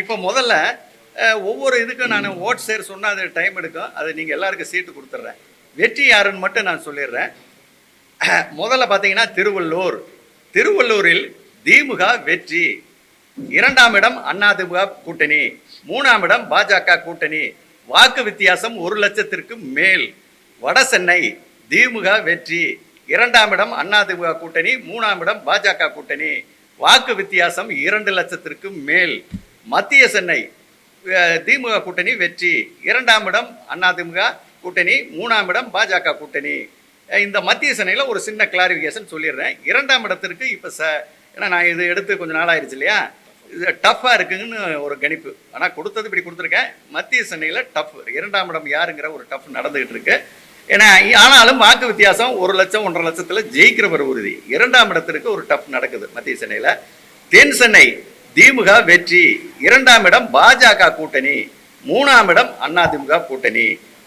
இப்போ முதல்ல ஒவ்வொரு இதுக்கும் நான் ஓட் சேர் சொன்னால் அது டைம் எடுக்கும். அது நீங்கள் எல்லாருக்கும் சீட்டு கொடுத்துட்றேன் வெற்றி யாருன்னு மட்டும் நான் சொல்லிடுறேன். முதல்ல பார்த்தீங்கன்னா திருவள்ளூர். திருவள்ளூரில் திமுக வெற்றி. இரண்டாம் இடம் அதிமுக கூட்டணி. மூணாம் இடம் பாஜக கூட்டணி. வாக்கு வித்தியாசம் ஒரு லட்சத்திற்கு மேல். வட சென்னை திமுக வெற்றி. இரண்டாம் இடம் அதிமுக கூட்டணி மூணாம் இடம் பாஜக கூட்டணி. வாக்கு வித்தியாசம் இரண்டு லட்சத்திற்கு மேல். மத்திய சென்னை திமுக கூட்டணி வெற்றி. இரண்டாம் இடம் அதிமுக கூட்டணி மூணாம் இடம் பாஜக கூட்டணி. இந்த மத்திய சென்னையில் ஒரு சின்ன கிளாரிஃபிகேஷன் சொல்லிடுறேன். இரண்டாம் இடத்திற்கு இப்போ ச ஏன்னா நான் இது எடுத்து கொஞ்சம் நாள் இல்லையா? இது டஃப்பாக இருக்குங்கன்னு ஒரு கணிப்பு. ஆனால் கொடுத்தது இப்படி கொடுத்துருக்கேன். மத்திய சென்னையில் டஃப் இரண்டாம் இடம் யாருங்கிற ஒரு டஃப் நடந்துகிட்டு இருக்கு. ஏன்னா ஆனாலும் வாக்கு வித்தியாசம் ஒரு லட்சம் ஒன்றரை லட்சத்தில் ஜெயிக்கிறவர் உறுதி. இரண்டாம் இடத்திற்கு ஒரு டஃப் நடக்குது மத்திய சென்னையில். தென் சென்னை திமுக வெற்றி. இரண்டாம் இடம் பாஜக கூட்டணி. மூணாம் இடம் அதிமுக கூட்டணி.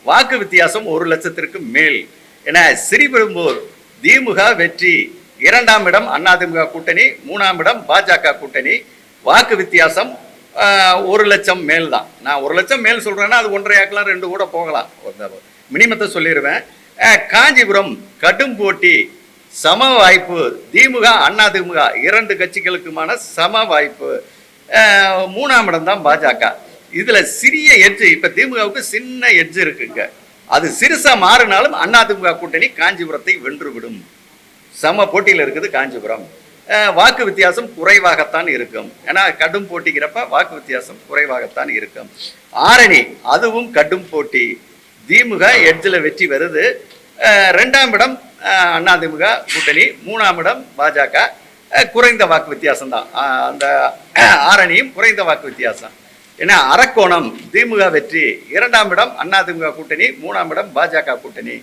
வாக்கு வித்தியாசம் ஒரு லட்சத்திற்கு மேல். என ஸ்ரீபெரும்பூர் திமுக வெற்றி. இரண்டாம் இடம் அதிமுக கூட்டணி மூணாம் இடம் பாஜக கூட்டணி. வாக்கு வித்தியாசம் ஒரு லட்சம் மேல் தான் நான் ஒரு லட்சம் மேல் சொல்கிறேன்னா அது ஒன்றரை ஆக்கலாம் ரெண்டு கூட போகலாம். மினிமத்தை சொல்லிடுவேன் காஞ்சிபுரம் கடும் போட்டி. சம வாய்ப்பு. திமுக அண்ணா திமுக இரண்டு கட்சிகளுக்குமான சம வாய்ப்பு. மூணாம் இடம் தான் பாஜக. இதுல சிறிய எட்ஜு இப்ப திமுகவுக்கு சின்ன எட்ஜ் இருக்குங்க. அது சிறுசா மாறினாலும் திமுக கூட்டணி காஞ்சிபுரத்தை வென்றுவிடும். சம போட்டியில் இருக்குது காஞ்சிபுரம். வாக்கு வித்தியாசம் குறைவாகத்தான் இருக்கும். ஏன்னா கடும் போட்டிக்கிறப்ப வாக்கு வித்தியாசம் குறைவாகத்தான் இருக்கும். ஆரணி அதுவும் கடும் போட்டி. திமுக எட்ஜில் வெற்றி வருது. ரெண்டாம் இடம் அதிமுக கூட்டணி மூணாம் இடம் பாஜக. குறைந்த வாக்கு வித்தியாசம் தான் அந்த ஆரணியும் குறைந்த வாக்கு வித்தியாசம். ஏன்னா அரக்கோணம் திமுக வெற்றி இரண்டாம் இடம் அதிமுக கூட்டணி மூணாம் இடம் பாஜக கூட்டணி.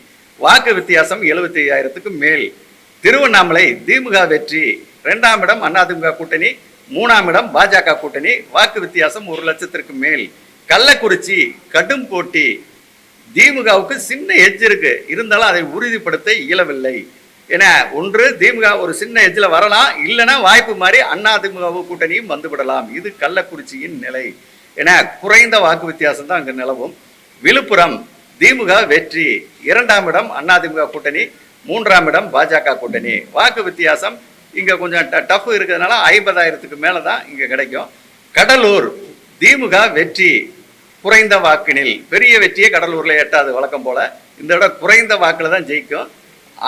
வாக்கு வித்தியாசம் எழுபத்தி ஐயாயிரத்துக்கும் மேல். திருவண்ணாமலை திமுக வெற்றி ரெண்டாம் இடம் அதிமுக கூட்டணி மூணாம் இடம் பாஜக கூட்டணி. வாக்கு வித்தியாசம் ஒரு லட்சத்திற்கு மேல். கள்ளக்குறிச்சி கடும் போட்டி திமுகவுக்கு சின்ன எஜ் இருக்கு. இருந்தாலும் அதை உறுதிப்படுத்த இயலவில்லை. ஏன்னா ஒன்று திமுக ஒரு சின்ன எஜ்ஜில் வரலாம். இல்லைன்னா வாய்ப்பு மாதிரி அண்ணா திமுக கூட்டணியும் வந்துவிடலாம் இது கள்ளக்குறிச்சியின் நிலை. ஏன்னா குறைந்த வாக்கு வித்தியாசம் தான் அங்கே நிலவும். விழுப்புரம் திமுக வெற்றி. இரண்டாம் இடம் அதிமுக கூட்டணி. மூன்றாம் இடம் பாஜக கூட்டணி. வாக்கு வித்தியாசம் இங்கே கொஞ்சம் டஃப் இருக்கிறதுனால ஐம்பதாயிரத்துக்கு மேலே தான் இங்கே கிடைக்கும். கடலூர் திமுக வெற்றி. குறைந்த வாக்கினில். பெரிய வெற்றியே கடலூரில் எட்டாது வழக்கம் போல. இந்த இடம் குறைந்த வாக்கில் தான் ஜெயிக்கும்.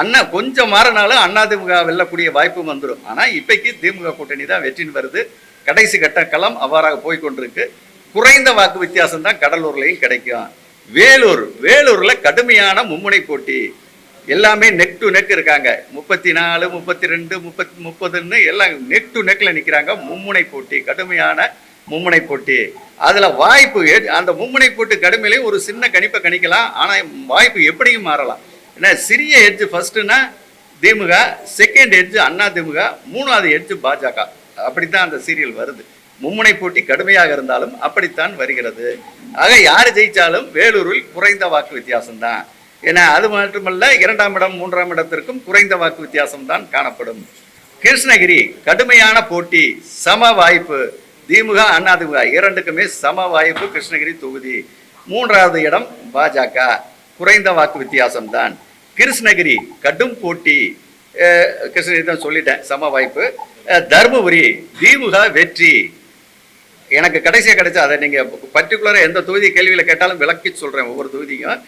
அண்ணா கொஞ்சம் மாறினாலும் அதிமுக வெல்லக்கூடிய வாய்ப்பும் வந்துடும் ஆனால் இப்பைக்கு திமுக கூட்டணி தான் வெற்றின்னு வருது. கடைசி கட்ட களம் அவ்வாறாக போய்கொண்டிருக்கு. குறைந்த வாக்கு வித்தியாசம் தான் கடலூர்லேயும் கிடைக்கும். வேலூர் வேலூரில் கடுமையான மும்முனை போட்டி. எல்லாமே நெக் டு நெக் இருக்காங்க. முப்பத்தி நாலு முப்பத்தி ரெண்டு முப்பத்தி முப்பதுன்னு எல்லாம் நெக் டு நெக்கில் நிற்கிறாங்க மும்முனை போட்டி கடுமையான மும்முனை போட்டி. அதில் வாய்ப்பு அந்த மும்முனை போட்டு கடுமையிலையும் ஒரு சின்ன கணிப்பை கணிக்கலாம். ஆனால் வாய்ப்பு எப்படியும் மாறலாம். ஏன்னா சிறிய ஹெட்ஜு ஃபஸ்ட்டுன்னா திமுக செகண்ட் ஹெட்ஜு அண்ணா திமுக மூணாவது எட்ஜ் பாஜக. அப்படித்தான் அந்த சீரியல் வருது. மும்முனை போட்டி கடுமையாக இருந்தாலும் அப்படித்தான் வருகிறது. ஆக யார் ஜெயித்தாலும் வேலூரில் குறைந்த வாக்கு வித்தியாசம் தான் ஏன்னா அது மட்டுமல்ல இரண்டாம் இடம் மூன்றாம் இடத்திற்கும் குறைந்த வாக்கு வித்தியாசம்தான் காணப்படும். கிருஷ்ணகிரி கடுமையான போட்டி சம வாய்ப்பு. திமுக அதிமுக இரண்டுக்குமே சம வாய்ப்பு கிருஷ்ணகிரி தொகுதி. மூன்றாவது இடம் பாஜக. குறைந்த வாக்கு வித்தியாசம் தான் கிருஷ்ணகிரி கடும் போட்டி. கிருஷ்ணகிரி தான் சொல்லிட்டேன் சம வாய்ப்பு. தருமபுரி திமுக வெற்றி. எனக்கு கடைசியாக கிடைச்சா அதை நீங்கள் பர்டிகுலராக எந்த தொகுதி கேள்வியில் கேட்டாலும் விளக்கி சொல்கிறேன் ஒவ்வொரு தொகுதியும்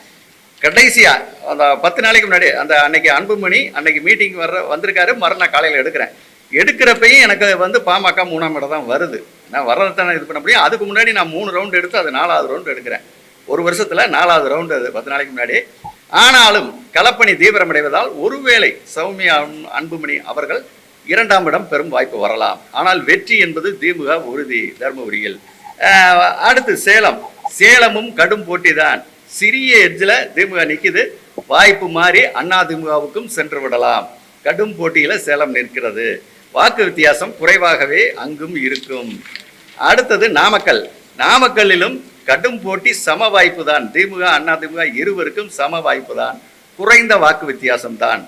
கடைசியாக அந்த பத்து நாளைக்கு முன்னாடி அந்த அன்னைக்கு அன்புமணி அன்னைக்கு மீட்டிங் வர்ற வந்திருக்காரு மறுநாள் காலையில் எடுக்கிறேன். எடுக்கிறப்பையும் எனக்கு வந்து பாமக மூணாம் இடம் தான் வருது. நான் வர்றதை இது பண்ண முடியும். அதுக்கு முன்னாடி நான் மூணு ரவுண்டு எடுத்து அது நாலாவது ரவுண்டு எடுக்கிறேன். ஒரு வருஷத்தில் நாலாவது ரவுண்டு அது பத்து நாளைக்கு முன்னாடி. ஆனாலும் களப்பணி தீவிரமடைவதால் ஒருவேளை சௌமியா அன்- அன்புமணி அவர்கள் இரண்டாம் இடம் பெறும் வாய்ப்பு வரலாம். ஆனால் வெற்றி என்பது திமுக உறுதி தருமபுரியில். அடுத்து சேலம். சேலமும் கடும் போட்டி தான் சிறிய எட்ஜில் திமுக நிற்கிது வாய்ப்பு மாறி அதிமுகவுக்கும் சென்று விடலாம். கடும் போட்டியில் சேலம் நிற்கிறது. வாக்கு வித்தியாசம் குறைவாகவே அங்கும் இருக்கும். அடுத்தது நாமக்கல். நாமக்கல்லிலும் கடும் போட்டி சம வாய்ப்பு தான் திமுக அண்ணா திமுக இருவருக்கும் சம வாய்ப்பு தான் குறைந்த வாக்கு வித்தியாசம் தான்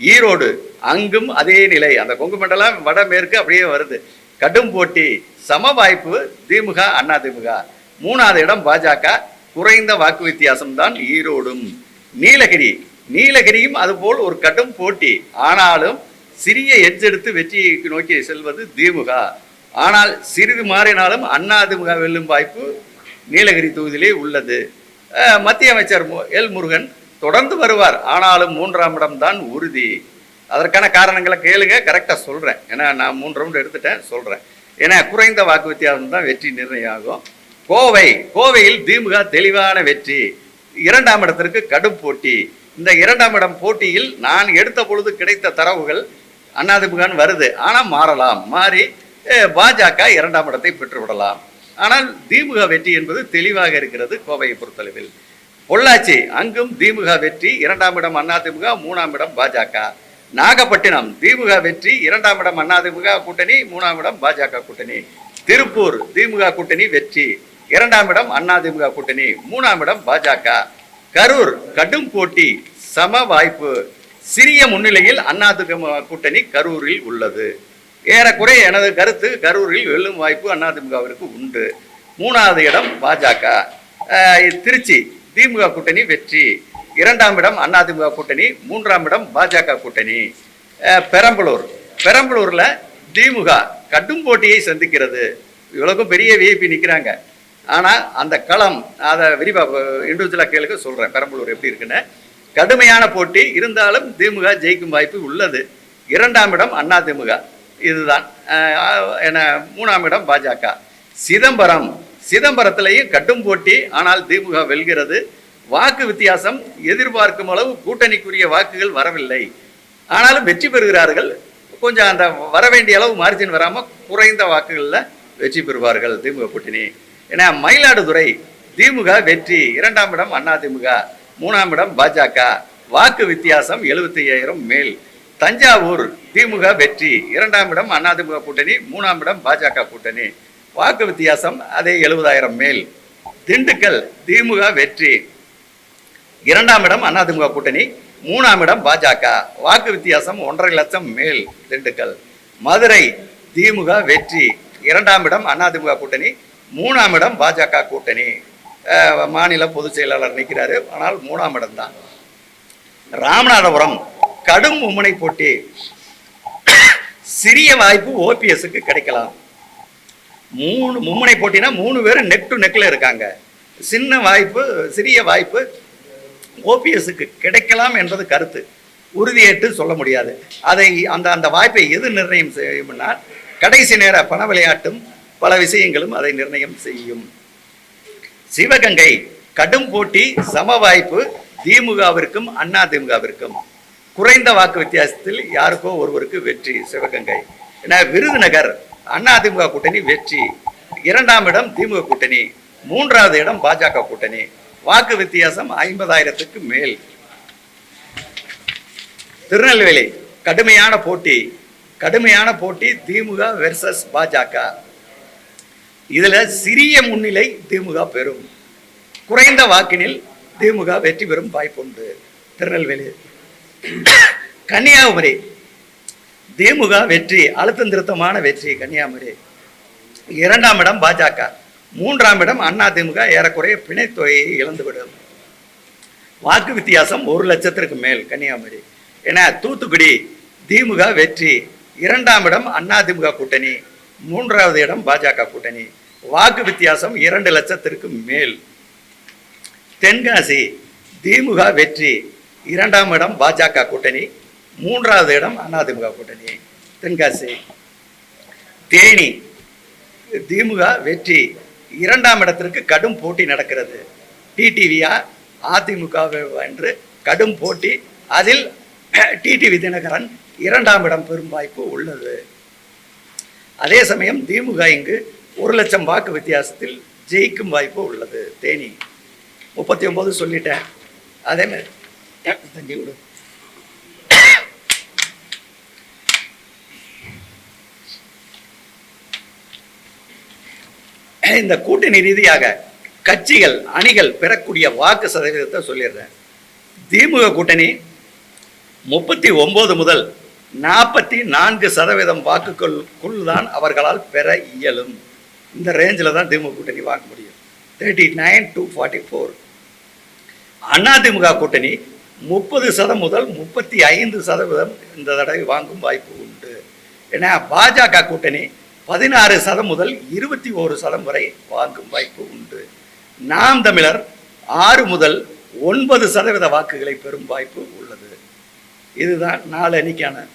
ஈரோடு அங்கும் அதே நிலை. அந்த கொங்கு மண்டலம் வடமேற்கு அப்படியே வருது. கடும் போட்டி சம வாய்ப்பு திமுக அண்ணா திமுக. மூணாவது இடம் பாஜக. குறைந்த வாக்கு வித்தியாசம் தான் ஈரோடும். நீலகிரி. நீலகிரியும் அதுபோல் ஒரு கடும் போட்டி. ஆனாலும் சிறிய எச்செடுத்து வெற்றியை நோக்கி செல்வது திமுக. ஆனால் சிறிது மாறினாலும் அண்ணா திமுக வெல்லும் வாய்ப்பு நீலகிரி தொகுதியிலே உள்ளது. மத்திய அமைச்சர் மு- எல் முருகன் தொடர்ந்து வருவார். ஆனாலும் மூன்றாம் இடம் தான் உறுதி. அதற்கான காரணங்களை கேளுங்க. கரெக்டாக சொல்கிறேன் ஏன்னா நான் மூன்று ரவுண்டு எடுத்துட்டேன். சொல்கிறேன் ஏன்னா குறைந்த வாக்கு வித்தியாசம் தான் வெற்றி நிர்ணயம் ஆகும் கோவை கோவையில் திமுக தெளிவான வெற்றி. இரண்டாம் இடத்திற்கு கடும் போட்டி. இந்த இரண்டாம் இடம் போட்டியில் நான் எடுத்த பொழுது கிடைத்த தரவுகள் அதிமுகன்னு வருது. ஆனால் மாறலாம். மாறி பாஜக இரண்டாம் இடத்தை பெற்றுவிடலாம். ஆனால் திமுக வெற்றி என்பது தெளிவாக இருக்கிறது கோவையை பொறுத்தளவில். பொள்ளாச்சி அங்கும் திமுக வெற்றி இரண்டாம் இடம் அதிமுக மூணாம் இடம் பாஜக. நாகப்பட்டினம் திமுக வெற்றி இரண்டாம் இடம் அதிமுக கூட்டணி மூணாம் இடம் பாஜக கூட்டணி. திருப்பூர் திமுக கூட்டணி வெற்றி இரண்டாம் இடம் அதிமுக கூட்டணி மூணாம் இடம் பாஜக. கரூர் கடும் போட்டி சம வாய்ப்பு. சிறிய முன்னிலையில் அதிமுக கூட்டணி கரூரில் உள்ளது. ஏறக்குறைய எனது கருத்து கரூரில் வெல்லும் வாய்ப்பு அதிமுகவிற்கு உண்டு. மூணாவது இடம் பாஜக. திருச்சி. திமுக கூட்டணி வெற்றி. இரண்டாம் இடம் அதிமுக கூட்டணி. மூன்றாம் இடம் பாஜக கூட்டணி. பெரம்பலூர். பெரம்பலூரில் திமுக கடும் போட்டியை சந்திக்கிறது. இவ்வளவுக்கும் பெரிய விஐபி நிற்கிறாங்க ஆனால் அந்த களம் அதை விரிவாக இண்டிவிஜுவலாக கேளுக்க சொல்கிறேன் பெரம்பலூர் எப்படி இருக்குன்னு. கடுமையான போட்டி. இருந்தாலும் திமுக ஜெயிக்கும் வாய்ப்பு உள்ளது. இரண்டாம் இடம் அண்ணா திமுக. இதுதான். என மூணாம் இடம் பாஜக. சிதம்பரம். சிதம்பரத்திலேயும் கட்டும் போட்டி. ஆனால் திமுக வெல்கிறது. வாக்கு வித்தியாசம் எதிர்பார்க்கும் அளவு கூட்டணிக்குரிய வாக்குகள் வரவில்லை. ஆனாலும் வெற்றி பெறுகிறார்கள். கொஞ்சம் அந்த வர வேண்டிய அளவு மார்ஜின் வராமல் குறைந்த வாக்குகளில் வெற்றி பெறுவார்கள் திமுக கூட்டணி. ஏன்னா மயிலாடுதுறை திமுக வெற்றி. இரண்டாம் இடம் அதிமுக மூணாம் இடம் பாஜக. வாக்கு வித்தியாசம் எழுபத்தி ஐயாயிரம் மேல். தஞ்சாவூர் திமுக வெற்றி. இரண்டாம் இடம் அதிமுக கூட்டணி மூணாம் இடம் பாஜக கூட்டணி. வாக்கு வித்தியாசம் அதே எழுபதாயிரம் மேல். திண்டுக்கல் திமுக வெற்றி. இரண்டாம் இடம் அதிமுக கூட்டணி மூணாம் இடம் பாஜக. வாக்கு வித்தியாசம் ஒன்றரை லட்சம் மேல் திண்டுக்கல். மதுரை திமுக வெற்றி. இரண்டாம் இடம் அதிமுக கூட்டணி மூணாம் இடம் பாஜக கூட்டணி. மாநில பொதுச் செயலாளர் நிற்கிறாரு ஆனால் மூணாம் இடம் தான். ராமநாதபுரம் கடும் மும்முனை போட்டி. சிறிய வாய்ப்பு ஓபிஎஸ்க்கு கிடைக்கலாம். மூணு மும்முனை போட்டினா மூணு பேரும் நெக் டு நெக்கில் இருக்காங்க. சின்ன வாய்ப்பு சிறிய வாய்ப்பு ஓபிஎஸ்க்கு கிடைக்கலாம் என்பது கருத்து. உறுதியேற்று சொல்ல முடியாது. அதை அந்த அந்த வாய்ப்பை எது நிர்ணயம் செய்யும்னால் கடைசி நேர பண விளையாட்டும் பல விஷயங்களும் அதை நிர்ணயம் செய்யும். சிவகங்கை கடும் போட்டி சம வாய்ப்பு திமுகவிற்கும் அண்ணா திமுகவிற்கும். குறைந்த வாக்கு வித்தியாசத்தில் யாருக்கோ ஒருவருக்கு வெற்றி சிவகங்கை. ஏன்னா விருதுநகர் அண்ணா திமுக கூட்டணி வெற்றி. இரண்டாம் இடம் திமுக கூட்டணி மூன்றாவது இடம் பாஜக கூட்டணி. வாக்கு வித்தியாசம் ஐம்பதாயிரத்துக்கு மேல். திருநெல்வேலி கடுமையான போட்டி. கடுமையான போட்டி திமுக வெர்சஸ் பாஜக. இதில் சிறிய முன்னிலை திமுக பெறும். குறைந்த வாக்கினில் திமுக வெற்றி பெறும் வாய்ப்புண்டு. திருநெல்வேலி. கன்னியாகுமரி. திமுக வெற்றி அழுத்தம் திருத்தமான வெற்றி கன்னியாகுமரி. இரண்டாம் இடம் பாஜக. மூன்றாம் இடம் அண்ணா திமுக ஏறக்குறைய பிணைத்தொகையை இழந்துவிடும். வாக்கு வித்தியாசம் ஒரு லட்சத்திற்கு மேல் கன்னியாகுமரி. என தூத்துக்குடி திமுக வெற்றி. இரண்டாம் இடம் அண்ணா திமுக கூட்டணி. மூன்றாவது இடம் பாஜக கூட்டணி. வாக்கு வித்தியாசம் இரண்டு லட்சத்திற்கு மேல். தென்காசி திமுக வெற்றி. இரண்டாம் இடம் பாஜக கூட்டணி. மூன்றாவது இடம் அதிமுக கூட்டணி. தென்காசி. தேனி திமுக வெற்றி. இரண்டாம் இடத்திற்கு கடும் போட்டி நடக்கிறது. டிடிவியா அதிமுக என்று கடும் போட்டி. அதில் டிடிவி தினகரன் இரண்டாம் இடம் பெறும் வாய்ப்பு உள்ளது. அதே சமயம் திமுக இங்கு ஒரு லட்சம் வாக்கு வித்தியாசத்தில் ஜெயிக்கும் வாய்ப்பு உள்ளது. தேனி முப்பத்தி ஒம்பது சொல்லிட்டேன். அதே மாதிரி. தண்ணி விடு. இந்த கூட்டணி ரீதியாக கட்சிகள் அணிகள் பெறக்கூடிய வாக்கு சதவீதத்தை சொல்லிடுறேன். திமுக கூட்டணி முப்பத்தி ஒன்பது முதல் நாற்பத்தி நான்கு சதவீதம் வாக்குகளுக்குள் தான் அவர்களால் பெற இயலும். இந்த ரேஞ்சில் தான் திமுக கூட்டணி வாங்க முடியும். Thirty nine to forty four AIADMK கூட்டணி முப்பது சதம் முதல் முப்பத்தி ஐந்து சதவீதம் இந்த தடவை வாங்கும் வாய்ப்பு உண்டு. ஏன்னா பாஜக கூட்டணி பதினாறு சதம் முதல் இருபத்தி ஓரு சதம் வரை வாங்கும் வாய்ப்பு உண்டு. நாம் தமிழர் ஆறு முதல் ஒன்பது சதவீத வாக்குகளை பெறும் வாய்ப்பு உள்ளது. இதுதான் நாலு அணிக்கான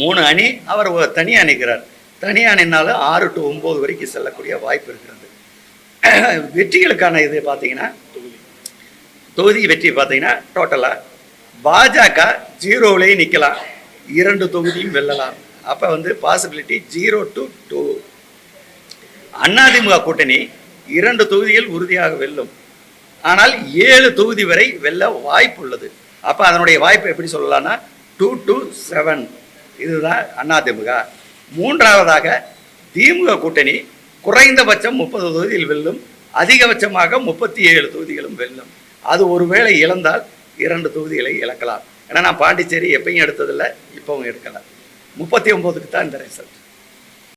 மூணு அணி. அவர் ஒரு தனி தனி அணினால ஆறு டு ஒம்பது வரைக்கும் செல்லக்கூடிய வாய்ப்பு இருக்கிறது. வெற்றிகளுக்கான இது பார்த்தீங்கன்னா தொகுதி வெற்றி பார்த்தீங்கன்னா டோட்டலாக பாஜக ஜீரோவிலேயே நிற்கலாம். இரண்டு தொகுதியும் வெல்லலாம். அப்போ வந்து possibility zero to two AIADMK கூட்டணி இரண்டு தொகுதிகள் உறுதியாக வெல்லும். ஆனால் ஏழு தொகுதி வரை வெல்ல வாய்ப்பு உள்ளது. அப்போ அதனுடைய வாய்ப்பு எப்படி சொல்லலாம்னா டூ டு செவன் இதுதான் அதிமுக மூன்றாவதாக திமுக கூட்டணி குறைந்தபட்சம் முப்பது தொகுதியில் வெல்லும் அதிகபட்சமாக முப்பத்தி ஏழு தொகுதிகளும் வெல்லும். அது ஒருவேளை இழந்தால் இரண்டு தொகுதிகளை இழக்கலாம். ஏன்னா நான் பாண்டிச்சேரி எப்பயும் எடுத்ததில்லை இப்பவும் எடுக்கலை. முப்பத்தி ஒம்போதுக்கு தான் இந்த ரிசல்ட்